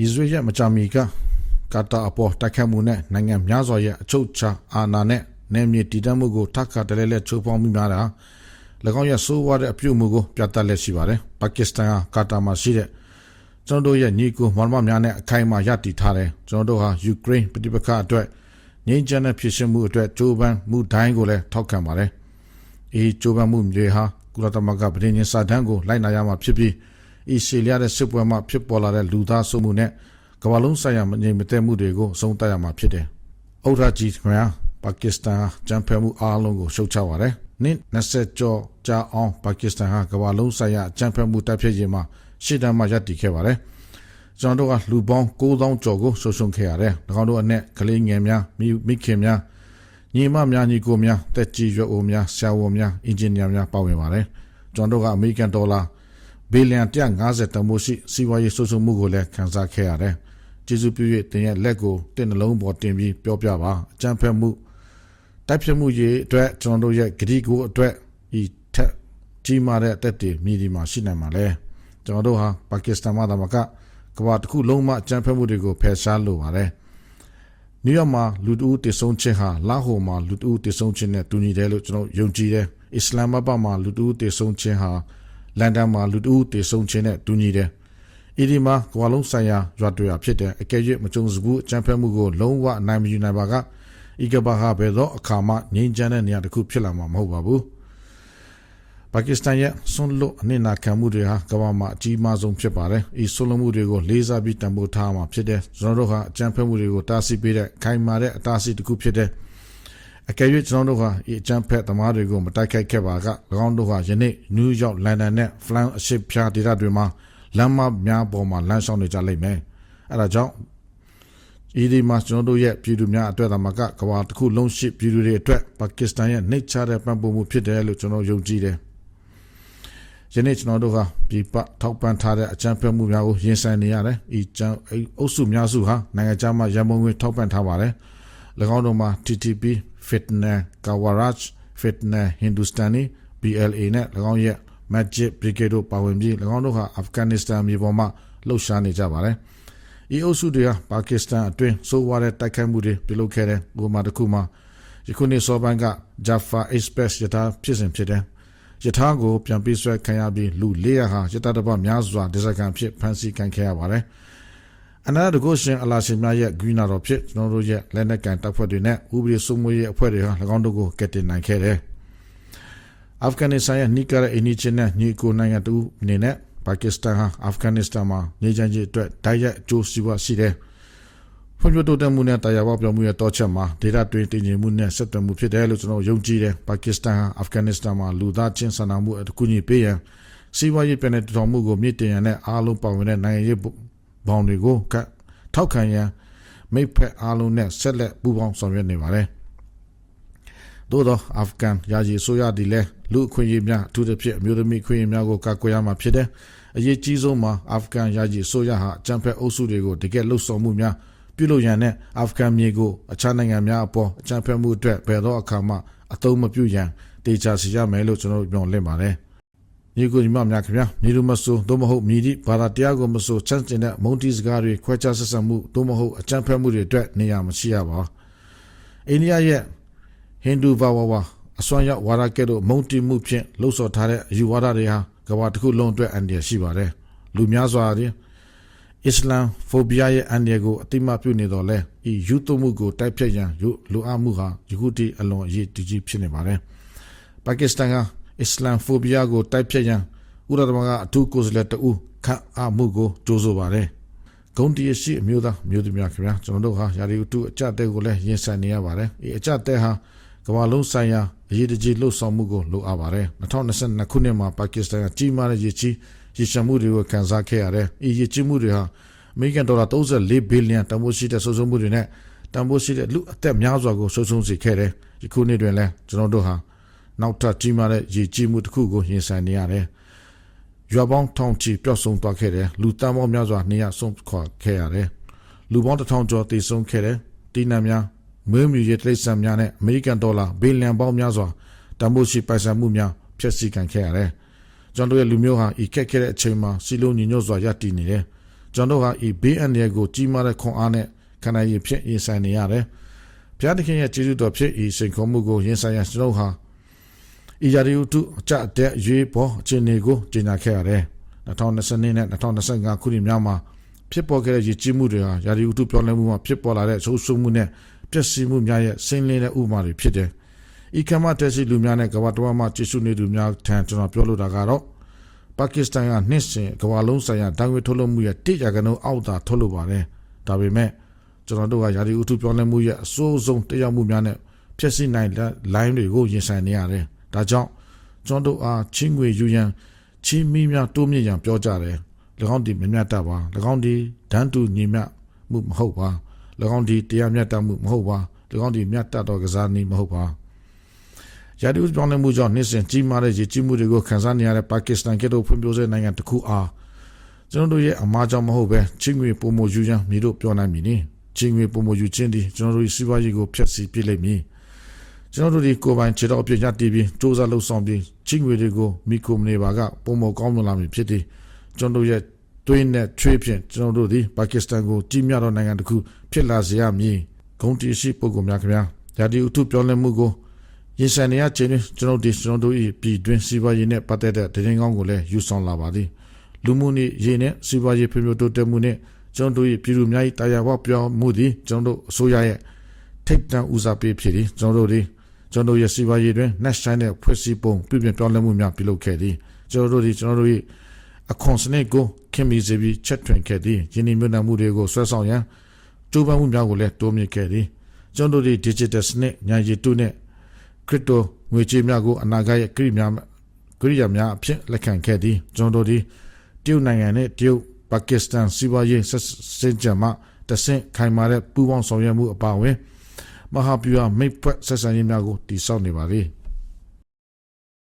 အစ္စရေးရဲ့မကြာမီကကာတာအပေါ်တိုက်ခတ်မှုနဲ့နိုင်ငံများစွာရဲ့အချုပ်ချာအာဏာနဲ့နယ်မြေတည်တံ့မှုကိုထပ်ခါတလဲလဲချိုးဖောက်မိများတာ၎င်းရဲ့ဆိုးဝါးတဲ့အပြုအမူကိုပြသလက်ရှိပါတယ်ပါကစ္စတန်ကကာတာမှာရှိတဲ့ကျွန်တော်တို့ရဲ့ညီကိုမောင်မများနဲ့အခိုင်အမာရည်တည်ထားတယ်ကျွန်တော်တို့ဟာယူကရိန်းပြည်ပခအတွက်ငြိမ်းချမ်းတဲ့ဖြစ်ရှင်မှုအတွက်ကြိုးပမ်းမှုတိုင်းကိုလည်းထောက်ခံပါတယ်အေးကြိုးပမ်းမှုတွေဟာကုလသမဂ္ဂပြည်ညင်စာတမ်းကိုလိုက်နာရမှာဖြစ်ပြီး အီရှေလျတဲ့စစ်ပွဲမှာဖြစ်ပေါ်လာတဲ့လူသားစုမှုနဲ့ကမ္ဘာလုံးဆိုင်ရာမငြိမ်မသက်မှုတွေကိုအဆုံးသတ်ရမှာဖြစ်တယ်။ဩရာဂျီခရယာပါကစ္စတန်ဂျမ်ဖယ်မှုအားလုံးကိုရှုတ်ချပါတယ်။နှစ်20ကျော်ကြာအောင်ပါကစ္စတန်ဟာကမ္ဘာလုံးဆိုင်ရာဂျမ်ဖယ်မှုတပ်ဖြည့်ရေးမှာရှေ့တန်းမှာရပ်တည်ခဲ့ပါတယ်။ကျွန်တော်တို့ကလူပေါင်း9000ကျော်ကိုရှုံရှုံခဲ့ရတယ်။၎င်းတို့အနက်ကလေးငယ်များမိခင်များညီမများညီကိုများတက်ကြီးရွယ်အိုများဆရာဝန်များအင်ဂျင်နီယာများပါဝင်ပါတယ်။ကျွန်တော်တို့ကအမေရိကန်ဒေါ်လာ ဘီလီယံ150တန်ဖိုးရှိစီးပွားရေးဆိုးဆိုးမှုကိုလည်းခံစားခဲ့ရတယ်။ကျေးဇူးပြု၍တင်ရဲ့လက်ကိုတင်နှလုံးပေါ်တင်ပြီးပြောပြပါအကြံဖက်မှုတိုက်ဖြတ်မှုရေးအတွက်ကျွန်တော်တို့ရဲ့ဂရီကိုအတွက်ဤထက်ကြီးမားတဲ့အသက်တွေမြည်ဒီမှာရှိနိုင်မှာလဲကျွန်တော်တို့ဟာပါကစ္စတန်မှာတမကကမ္ဘာတစ်ခုလုံးမှာအကြံဖက်မှုတွေကိုဖယ်ရှားလိုပါတယ်နယူးယောက်မှာလူတူတည်ဆုံခြင်းဟာလာဟိုမှာလူတူတည်ဆုံခြင်းနဲ့တူညီတယ်လို့ကျွန်တော်ယုံကြည်တယ်အစ္စလာမဘတ်မှာလူတူတည်ဆုံခြင်းဟာ လန်ဒန်မှာလူတူတည်ဆုံခြင်းနဲ့တူညီတယ်။ဤဒီမှာကမ္ဘာလုံးဆိုင်ရာရွာတွေရဖြစ်တဲ့အကယ်၍မကြုံစဘူးအကြံဖက်မှုကိုလုံးဝအနိုင်မယူနိုင်ပါကဤကဘာဟာဘယ်သောအခါမှငြိမ်းချမ်းတဲ့နေရာတစ်ခုဖြစ်လာမှာမဟုတ်ပါဘူး။ပါကစ္စတန်ရဲ့ဆွန်လို့အနစ်နာခံမှုတွေဟာကမ္ဘာမှာအကြီးမားဆုံးဖြစ်ပါတယ်။ဤဆွန်လို့မှုတွေကိုလေးစားပြီးတံပိုးထားမှာဖြစ်တဲ့ကျွန်တော်တို့ဟာအကြံဖက်မှုတွေကိုတားဆီးပေးတဲ့ခိုင်မာတဲ့အတားဆီးတစ်ခုဖြစ်တဲ့ အကယ်၍ကျွန်တော်တို့ဟာဒီအကြံဖက်သမားတွေကိုမတိုက်ခိုက်ခဲ့ပါက၎င်းတို့ဟာယနေ့နယူးယောက်လန်ဒန်နဲ့ဖလန်အရှိဖြာဒေသတွေမှာလမ်းမများပေါ်မှာလမ်းလျှောက်နေကြလိမ့်မယ်အဲဒါကြောင့်ဤဒီမှာကျွန်တော်တို့ရဲ့ပြည်သူများအတွက်သာမကကမ္ဘာတစ်ခုလုံးရှိပြည်သူတွေအတွက်ပါကစ္စတန်ရဲ့နှိတ်ချတဲ့ပံ့ပိုးမှုဖြစ်တယ်လို့ကျွန်တော်ယုံကြည်တယ်ယနေ့ကျွန်တော်တို့ဟာပြည်ပထောက်ပံ့ထားတဲ့အကြံဖက်မှုများကိုရင်ဆိုင်နေရတယ်။ဤကျန်းအုပ်စုများစုဟာနိုင်ငံခြားမှာရန်ပုံငွေထောက်ပံ့ထားပါတယ်။၎င်းတို့မှာ TTP Fitna Kawaraj Fitna Hindustani BLA နဲ့၎င်းရဲ့ Magic Brigade တို့ပါဝင်ပြီး၎င်းတို့ဟာအာဖဂန်နစ္စတန်မြေပေါ်မှာလှုပ်ရှားနေကြပါတယ်။ဤအုပ်စုတွေဟာပါကစ္စတန်အတွင်းစိုးဝါတဲ့တိုက်ခိုက်မှုတွေပြုလုပ်ခဲ့တဲ့ဥပမာတစ်ခုမှာယခုနေ့စောပိုင်းက Jaffa Express ရထားဖြစ်စဉ်ဖြစ်တယ်။ရထားကိုပြန်ပြီးဆွဲခံရပြီးလူ400ဟာရထားတစ်ပတ်များစွာဒေသခံဖြစ်ဖမ်းဆီးခံခဲ့ရပါတယ်။ အနာဒဂိုရှင်အလာရှင်များရဲ့ဂရီနာတော်ဖြစ်ကျွန်တော်တို့ရဲ့လက်နက်ကန်တပ်ဖွဲ့တွေနဲ့ဥပဒေစိုးမိုးရေးအဖွဲ့တွေဟာ၎င်းတို့ကိုကက်တင်နိုင်ခဲ့တယ်။အာဖဂန်နစ္စတန်ရဲ့နှိကရတဲ့အင်းနီချင်းနဲ့ညီကိုနိုင်ငံတူအနေနဲ့ပါကစ္စတန်ဟာအာဖဂန်နစ္စတန်မှာနေချမ်းကြီးအတွက်ဓာတ်ရိုက်အကျိုးစီးပွားရှိတယ်။ဖွံ့ဖြိုးတိုးတက်မှုနဲ့တရားပေါပြောင်းမှုရဲ့တောချက်မှာဒေတာတွင်တည်ငြိမ်မှုနဲ့ဆက်သွယ်မှုဖြစ်တယ်လို့ကျွန်တော်ယုံကြည်တယ်။ပါကစ္စတန်ဟာအာဖဂန်နစ္စတန်မှာလူသားချင်းစာနာမှုအကူအညီပေးရန်စီးပွားရေးပြည်내တော်မှုကိုမြင့်တင်ရန်နဲ့အားလုံးပါဝင်တဲ့နိုင်ငံရေး ဘောင်တွေကိုကထောက်ခံရန်မိဖက်အားလုံးနဲ့ဆက်လက်ပူးပေါင်းဆောင်ရွက်နေပါတယ်။သို့သောအာဖဂန်ယာယီဆိုရသည်လဲလူအခွင့်အရေးများအထူးသဖြင့်အမျိုးသမီးအခွင့်အရေးများကိုကာကွယ်ရမှာဖြစ်တယ်။အရေးကြီးဆုံးမှာအာဖဂန်ယာယီဆိုရဟာအကြံဖက်အုပ်စုတွေကိုတကယ်လှုပ်ဆောင်မှုများပြုလုပ်ရန်နဲ့အာဖဂန်မြေကိုအခြားနိုင်ငံများအပေါ်အကြံဖက်မှုအတွက်ဘယ်တော့အခါမှအသုံးမပြုရန်တေချာစီရမယ်လို့ကျွန်တော်ပြောလင့်ပါတယ်။ ညီကိုညီမများခင်ဗျာမြေလူမဆိုးသို့မဟုတ်မြည်သည့်ဘာသာတရားကိုမဆိုးချမ်းကျင်တဲ့မုန်တီစကားတွေခွဲခြားဆက်ဆံမှုသို့မဟုတ်အကြမ်းဖက်မှုတွေအတွက်နေရာမရှိရပါအိန္ဒိယရဲ့ဟိန္ဒူဘာဝဝအစွမ်းရောက်ဝါဒကဲ့သို့မုန်တီမှုဖြင့်လှုပ်ဆော်ထားတဲ့အယူဝါဒတွေဟာကမ္ဘာတစ်ခုလုံးအတွက်အန္တရာယ်ရှိပါတယ်လူများစွာတွင်အစ္စလာမ်ဖိုဘီယာရဲ့အန္တရာယ်ကိုအတိမပြုနေတော့လဲဤယူသွမှုကိုတိုက်ဖြတ်ရန်လူအမှုဟာယခုတည်းအလွန်အရေးကြီးဖြစ်နေပါတယ်ပါကစ္စတန်က အစ္စလာမ်ဖိုဘီယာကိုတိုက်ဖျက်ရန်ဥရဒမကအထူးကိုယ်စားလှယ်တဦးခန့်အားမှုကိုကြိုးဆိုပါတယ်။ဂုံတီရှိအမျိုးသားမျိုးသမီးခင်ဗျာကျွန်တော်တို့ဟာယာရီတူအကြတဲ့ကိုလည်းရင်ဆိုင်နေရပါတယ်။ဒီအကြတဲ့ဟာကမ္ဘာလုံးဆိုင်ရာအရေးတကြီးလှုပ်ဆောင်မှုကိုလိုအပ်ပါတယ်။2022ခုနှစ်မှာပါကစ္စတန်ကကြီးမားတဲ့ရည်ချီရည်ရှမ်းမှုတွေကိုခံစားခဲ့ရတယ်။ဒီရည်ချီမှုတွေဟာအမေရိကန်ဒေါ်လာ34ဘီလီယံတန်ဖိုးရှိတဲ့စုစုမှုတွေနဲ့တန်ဖိုးရှိတဲ့လူအသက်များစွာကိုစုံစုံစေခဲ့တယ်။ဒီခုနှစ်တွင်လည်းကျွန်တော်တို့ဟာ နောက်ထပ်ကြီးမားတဲ့ရည်ကြီးမှုတစ်ခုကိုရင်ဆိုင်နေရတယ်။ရွာပေါင်းထောင်ချီပျောက်ဆုံးသွားခဲ့တယ်။လူတန်းပေါင်းများစွာနေရဆုံးခွာခဲ့ရတယ်။လူပေါင်းတစ်ထောင်ကျော်တည်ဆုံးခဲ့တယ်။တီနံများမွေးမြူရေးတိရစ္ဆာန်များနဲ့အမေရိကန်ဒေါ်လာဘီလီယံပေါင်းများစွာတန်ဖိုးရှိပိုင်ဆိုင်မှုများဖျက်ဆီးခံခဲ့ရတယ်။ကျွန်တော်ရဲ့လူမျိုးဟာဤခက်ခဲတဲ့အချိန်မှာစီလုံးညီညွတ်စွာရပ်တည်နေတယ်။ကျွန်တော်တို့ဟာဤဘေးအန္တရာယ်ကိုကြီးမားတဲ့ခွန်အားနဲ့ခန္ဓာရည်ဖြစ်ရင်ဆိုင်နေရတယ်ဘုရားသခင်ရဲ့ကျေးဇူးတော်ဖြစ်ဤစိန်ခေါ်မှုကိုရင်ဆိုင်ရကျွန်တော်တို့ ဟာဤရာဒီဥတုအကြတဲ့ရွေးပေါ်အခြေအနေကိုကျင်ညာခဲ့ရတယ်2020နဲ့2025ခုနှစ်များမှာဖြစ်ပေါ်ခဲ့တဲ့ရည်ကြီးမှုတွေဟာရာဒီဥတုပြောင်းလဲမှုမှာဖြစ်ပေါ်လာတဲ့ဆိုးဆိုးမှုနဲ့ပျက်စီးမှုများရဲ့ဆင်းလင်းတဲ့ဥပမာတွေဖြစ်တယ်။ဤကမ္ဘာတက်စီလူများနဲ့ကမ္ဘာတော်မှာကျေးဇူးနေသူများထံကျွန်တော်ပြောလိုတာကတော့ပါကစ္စတန်ကနှစ်စဉ်ကမ္ဘာလုံးဆိုင်ရာတန်ခွေထုတ်လုပ်မှုရဲ့တိကျကနုံအောက်သာထုတ်လုပ်ပါတယ်။ဒါပေမဲ့ကျွန်တော်တို့ကရာဒီဥတုပြောင်းလဲမှုရဲ့အဆိုးဆုံးတရားမှုများနဲ့ဖြစ်စီနိုင်တဲ့ line တွေကိုရင်ဆိုင်နေရတယ်။ ဒါကြောင့်ကျွန်တော်တို့အားချင်းငွေယူရန်ချင်းမီးများတိုးမြင့်ရန်ပြောကြတယ်။၎င်းဒီမမြတ်တပါ၎င်းဒီဒန်းတူညီမြမှုမဟုတ်ပါ၎င်းဒီတရားမြတ်တမှုမဟုတ်ပါ၎င်းဒီမြတ်တတော်ကစားနည်းမဟုတ်ပါရာဒီဥပြောင်းလဲမှုကြောင့်နှစ်စဉ်ကြီးမားတဲ့ရည်ကြီးမှုတွေကိုခံစားနေရတဲ့ပါကစ္စတန်ကဲ့သို့ဖွံ့ဖြိုးဆဲနိုင်ငံတစ်ခုအားကျွန်တော်တို့ရဲ့အမားကြောင့်မဟုတ်ပဲချင်းငွေပုံမယူရန်မြေတို့ပြောနိုင်မည်နိချင်းငွေပုံမယူခြင်းဒီကျွန်တော်တို့ရဲ့စီးပွားရေးကိုဖျက်ဆီးပြစ်လိုက်မည် ကျွန်တော်တို့ဒီကိုယ်ပိုင်ခြေတော်အပြည့်ရတည်ပြီးစ조사လှုပ်ဆောင်ပြီးချင်းငွေတွေကိုမိကိုမနေပါကပုံမကောင်းမလာမည်ဖြစ်သည်ကျွန်တော်တို့ရဲ့တွင်းနဲ့ချွေးဖြင့်ကျွန်တော်တို့ဒီပါကစ္စတန်ကိုကြီးမြတ်သောနိုင်ငံတစ်ခုဖြစ်လာစေရမည်ဂုဏ်တည်ရှိပုဂ္ဂိုလ်များခင်ဗျာရာဒီဥထုပြောင်းလဲမှုကိုရင်ဆိုင်နေရခြင်းတွင်ကျွန်တော်ဒီကျွန်တော်တို့၏ပြည်တွင်းစီးပွားရေးနဲ့ပတ်သက်တဲ့တည်ငောင်းကိုလည်းယူဆောင်လာပါသည်လူမှုနည်းရေးနဲ့စီးပွားရေးဖွံ့ဖြိုးတိုးတက်မှုနဲ့ကျွန်တော်တို့၏ပြည်သူများ၏တရားဝပြောင်းမှုသည်ကျွန်တော်တို့အစိုးရရဲ့ထိပ်တန်းဦးစားပေးဖြစ်သည်ကျွန်တော်တို့ဒီ ကျွန်တော်တို့ရဲ့စီးပွားရေးတွင် next time တဲ့ဖွဲ့စည်းပုံပြုပြင်ပြောင်းလဲမှုများပြုလုပ်ခဲ့သည်ကျွန်တော်တို့ဒီကျွန်တော်တို့၏အခွန်စနစ်ကိုခင်မီစေပြီးချက်ထွင်ခဲ့သည်ယင်းဒီမြို့နယ်မှုတွေကိုဆွဲဆောင်ရန်ကြိုးပမ်းမှုများကိုလည်းတိုးမြင့်ခဲ့သည်ကျွန်တော်တို့ဒီ digital စနစ်ညာရည်တုနဲ့ crypto ငွေကြေးများကိုအနာဂတ်ရဲ့ကိရိယာကိရိယာများအဖြစ်လက်ခံခဲ့သည်ကျွန်တော်တို့ဒီတရုတ်နိုင်ငံနဲ့တရုတ်ပါကစ္စတန်စီးပွားရေးဆက်စင်ကြမှာတဆင့်ခိုင်မာတဲ့ပူးပေါင်းဆောင်ရွက်မှုအပါအဝင် မဟာဗျူဟာမိတ်ဖက်ဆက်ဆံရေးများကိုတည်ဆောက်နေပါသည်။